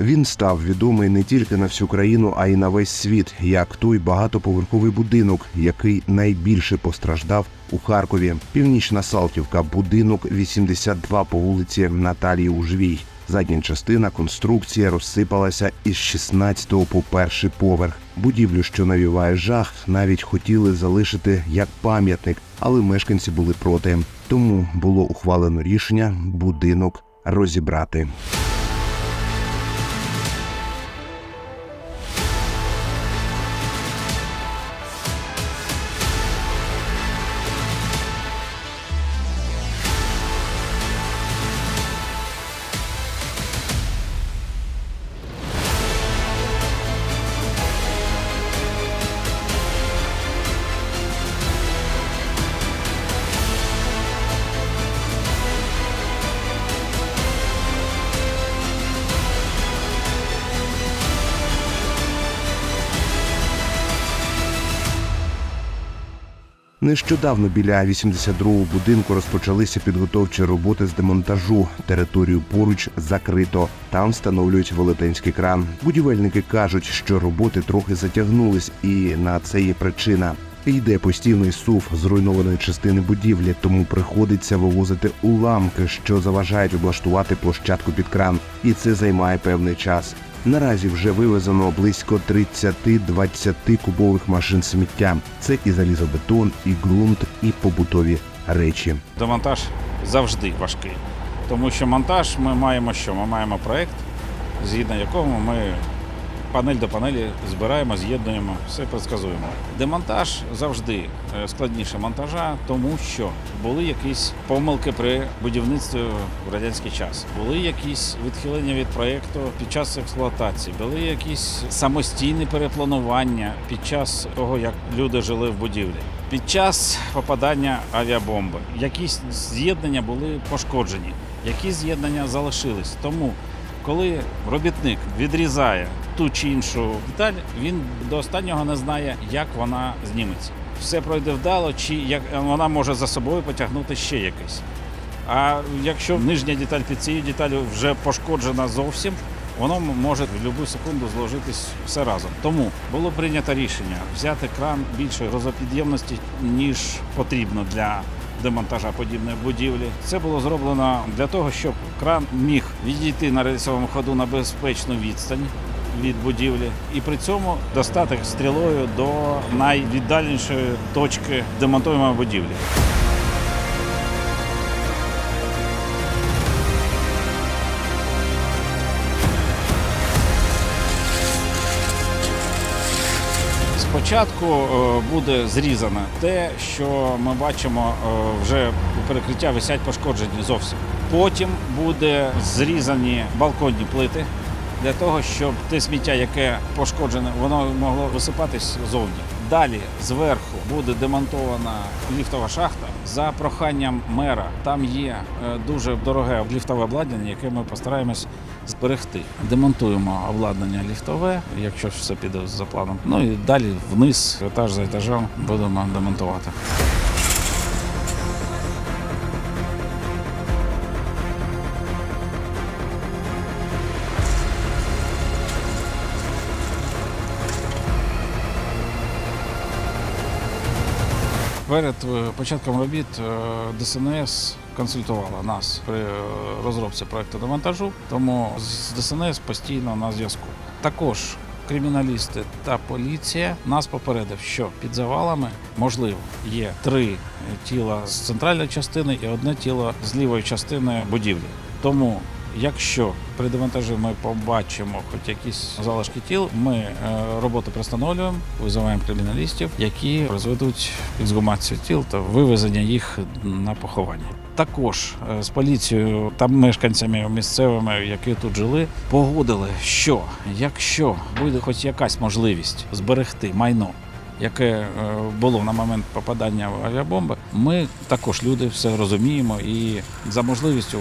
Він став відомий не тільки на всю країну, а й на весь світ, як той багатоповерховий будинок, який найбільше постраждав у Харкові. Північна Салтівка, будинок 82 по вулиці Наталії Ужвій. Задня частина конструкція розсипалася із 16 по перший поверх. Будівлю, що навіває жах, навіть хотіли залишити як пам'ятник, але мешканці були проти. Тому було ухвалено рішення будинок розібрати. Нещодавно біля 82-го будинку розпочалися підготовчі роботи з демонтажу. Територію поруч закрито. Там встановлюють велетенський кран. Будівельники кажуть, що роботи трохи затягнулись, і на це є причина. Йде постійний сув зруйнованої частини будівлі, тому приходиться вивозити уламки, що заважають облаштувати площадку під кран, і це займає певний час. Наразі вже вивезено близько 30-20 кубових машин сміття. Це і залізобетон, і ґрунт, і побутові речі. Демонтаж завжди важкий. Тому що монтаж ми маємо що? Ми маємо проект, згідно якого ми панель до панелі збираємо, з'єднуємо, все предсказуємо. Демонтаж завжди е, складніше монтажа, тому що були якісь помилки при будівництві в радянський час, були якісь відхилення від проєкту під час експлуатації, були якісь самостійні перепланування під час того, як люди жили в будівлі. Під час попадання авіабомби якісь з'єднання були пошкоджені, якісь з'єднання залишились. Тому, коли робітник відрізає ту чи іншу деталь, він до останнього не знає, як вона зніметься. Все пройде вдало, чи як вона може за собою потягнути ще якесь. А якщо нижня деталь під цією деталю вже пошкоджена зовсім, воно може в будь-яку секунду зложитись все разом. Тому було прийнято рішення взяти кран більшої грузопідємності, ніж потрібно для демонтажа подібної будівлі. Це було зроблено для того, щоб кран міг відійти на рельсовому ходу на безпечну відстань. Від будівлі і при цьому достати стрілою до найвіддальнішої точки демонтуємої будівлі. Спочатку е, буде зрізане те, що ми бачимо е, вже у перекриття висять пошкоджені зовсім. Потім буде зрізані балконні плити для того, щоб те сміття, яке пошкоджене, воно могло висипатись зовні. Далі зверху буде демонтована ліфтова шахта. За проханням мера там є е, дуже дороге ліфтове обладнання, яке ми постараємось зберегти. Демонтуємо обладнання ліфтове, якщо все піде за планом. Ну і далі вниз, етаж за етажем, будемо демонтувати. Перед е, початком робіт е, ДСНС консультувала нас при е, розробці проекту демонтажу, тому з ДСНС постійно на зв'язку. Також криміналісти та поліція нас попередив, що під завалами можливо є три тіла з центральної частини і одне тіло з лівої частини будівлі. Тому Якщо при демонтажі ми побачимо хоч якісь залишки тіл, ми е, роботу пристановлюємо, визиваємо криміналістів, які розведуть ексгумацію тіл та вивезення їх на поховання. Також е, з поліцією та мешканцями місцевими, які тут жили, погодили, що якщо буде хоч якась можливість зберегти майно. Яке е, було на момент попадання авіабомби, ми також люди все розуміємо і за можливістю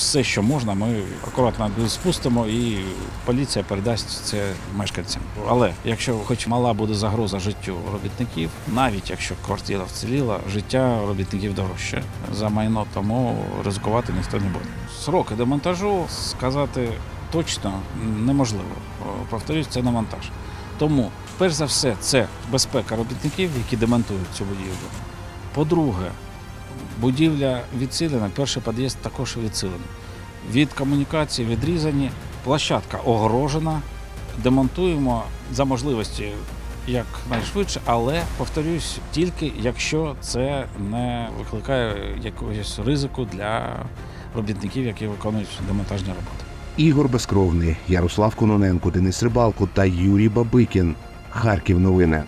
все, що можна, ми акуратно спустимо і поліція передасть це мешканцям. Але якщо хоч мала буде загроза життю робітників, навіть якщо квартира вціліла, життя робітників дорожче за майно, тому ризикувати ніхто не буде. Сроки демонтажу сказати точно неможливо. Повторюсь, це не монтаж. Тому, перш за все, це безпека робітників, які демонтують цю будівлю. По-друге, будівля відсилена, перший під'їзд також відсилений. Від комунікації відрізані, площадка огорожена, демонтуємо за можливості якнайшвидше, але повторюсь, тільки якщо це не викликає якогось ризику для робітників, які виконують демонтажні роботи. Ігор Безкровний, Ярослав Кононенко, Денис Рибалко та Юрій Бабикін. Харків новини.